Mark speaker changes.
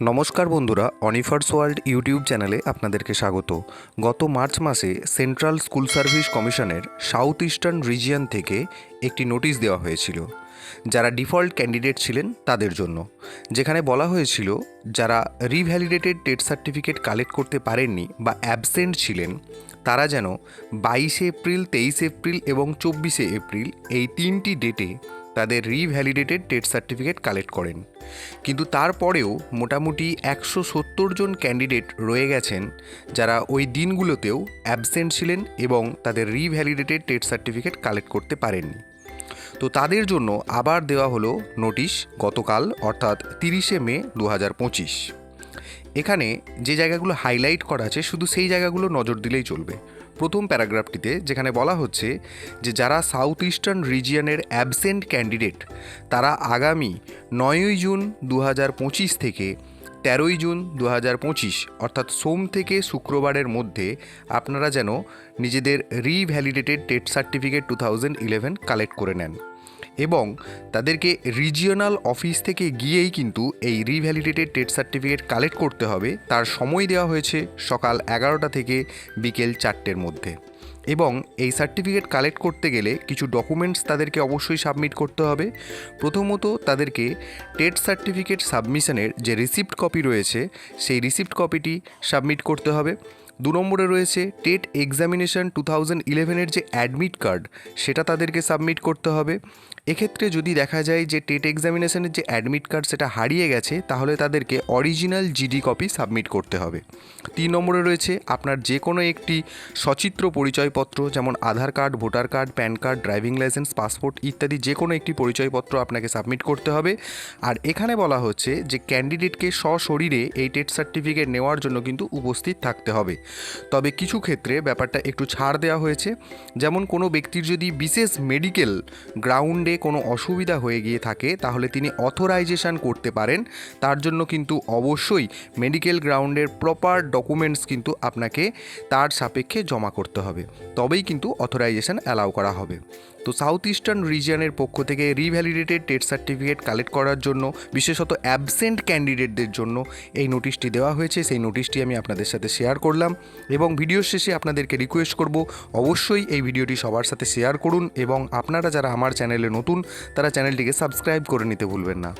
Speaker 1: নমস্কার বন্ধুরা অনিফার্স world YouTube চ্যানেলে আপনাদেরকে স্বাগত। গত মার্চ মাসে সেন্ট্রাল স্কুল সার্ভিস কমিশনের সাউথ ইস্টার্ন রিজিয়ান থেকে একটি নোটিশ দেওয়া হয়েছিল। যারা ডিফল্ট ক্যান্ডিডেট ছিলেন তাদের জন্য। যেখানে বলা হয়েছিল, যারা রিভ্যালিডেটেড টেট সার্টিফিকেট কালেক্ট করতে পারেননি বা অ্যাবসেন্ট ছিলেন, তারা যেন বাইশে এপ্রিল, তেইশে এপ্রিল এবং চব্বিশে এপ্রিল এই তিনটি ডেটে তাদের রিভ্যালিডেটেড টেট সার্টিফিকেট কালেক্ট করেন। কিন্তু তারপরেও মোটামুটি একশো সত্তর জন ক্যান্ডিডেট রয়ে গেছেন যারা ওই দিনগুলোতেও অ্যাবসেন্ট ছিলেন এবং তাদের রিভ্যালিডেটেড টেট সার্টিফিকেট কালেক্ট করতে পারেননি। তো তাদের জন্য আবার দেওয়া হলো নোটিশ গতকাল, অর্থাৎ তিরিশে মে দু হাজার পঁচিশ। এখানে যে জায়গাগুলো হাইলাইট করা আছে, শুধু সেই জায়গাগুলো নজর দিলেই চলবে। প্রথম প্যারাগ্রাফটিতে যেখানে বলা হচ্ছে যে যারা সাউথ ইস্টার্ন রিজিয়নের অ্যাবসেন্ট ক্যান্ডিডেট তারা আগামী নয়ই জুন দু হাজার পঁচিশ থেকে তেরোই জুন দু হাজার পঁচিশ, অর্থাৎ সোম থেকে শুক্রবারের মধ্যে আপনারা যেন নিজেদের revalidated TET certificate two thousand eleven collect করে নেন। এবং তাদেরকে রিজিওনাল অফিস থেকে গিয়েই কিন্তু এই রিভ্যালিডেটেড টেট সার্টিফিকেট কালেক্ট করতে হবে। তার সময় দেওয়া হয়েছে সকাল এগারোটা থেকে বিকেল চারটের মধ্যে। এবং এই সার্টিফিকেট কালেক্ট করতে গেলে কিছু ডকুমেন্টস তাদেরকে অবশ্যই সাবমিট করতে হবে। প্রথমত তাদেরকে টেট সার্টিফিকেট সাবমিশনের যে রিসিপ্ট কপি রয়েছে, সেই রিসিপ্ট কপিটি সাবমিট করতে হবে। দু নম্বরে রয়েছে টেট এক্সামিনেশন টু থাউজেন্ড ইলেভেনের যে অ্যাডমিট কার্ড, সেটা তাদেরকে সাবমিট করতে হবে। এক্ষেত্রে যদি দেখা যায় যে টেট এক্সামিনেশনের যে অ্যাডমিট কার্ড, সেটা হারিয়ে গেছে, তাহলে তাদেরকে অরিজিনাল জিডি কপি সাবমিট করতে হবে। তিন নম্বরে রয়েছে আপনার যে কোনো একটি সচিত্র পরিচয়পত্র, যেমন Aadhaar card, voter card, PAN card, driving licence, passport ইত্যাদি যে কোনো একটি পরিচয়পত্র আপনাকে সাবমিট করতে হবে। আর এখানে বলা হচ্ছে যে ক্যান্ডিডেটকে সশরীরে এই টেট সার্টিফিকেট নেওয়ার জন্য কিন্তু উপস্থিত থাকতে হবে। তবে কিছু ক্ষেত্রে ব্যাপারটা একটু ছাড় দেওয়া হয়েছে। যেমন কোনো ব্যক্তির যদি বিশেষ মেডিকেল গ্রাউন্ডে কোনো অসুবিধা হয়ে গিয়ে থাকে, তাহলে তিনি অথরাইজেশন করতে পারেন। তার জন্য কিন্তু অবশ্যই মেডিকেল গ্রাউন্ডের প্রপার ডকুমেন্টস কিন্তু আপনাকে তার সাপেক্ষে জমা করতে হবে। তবেই কিন্তু অথরাইজেশন অ্যালাউ করা হবে। তো সাউথ ইস্টার্ন রিজিয়নের পক্ষ থেকে রিভ্যালিডেটেড টেট সার্টিফিকেট কালেক্ট করার জন্য, বিশেষত অ্যাবসেন্ট ক্যান্ডিডেটদের জন্য এই নোটিশটি দেওয়া হয়েছে। সেই নোটিশটি আমি আপনাদের সাথে শেয়ার করলাম। এবং ভিডিও শেষে আপনাদেরকে রিকোয়েস্ট করব, অবশ্যই এই ভিডিওটি সবার সাথে শেয়ার করুন এবং আপনারা যারা আমার চ্যানেলে নতুন, তারা চ্যানেলটিকে সাবস্ক্রাইব করে নিতে ভুলবেন না।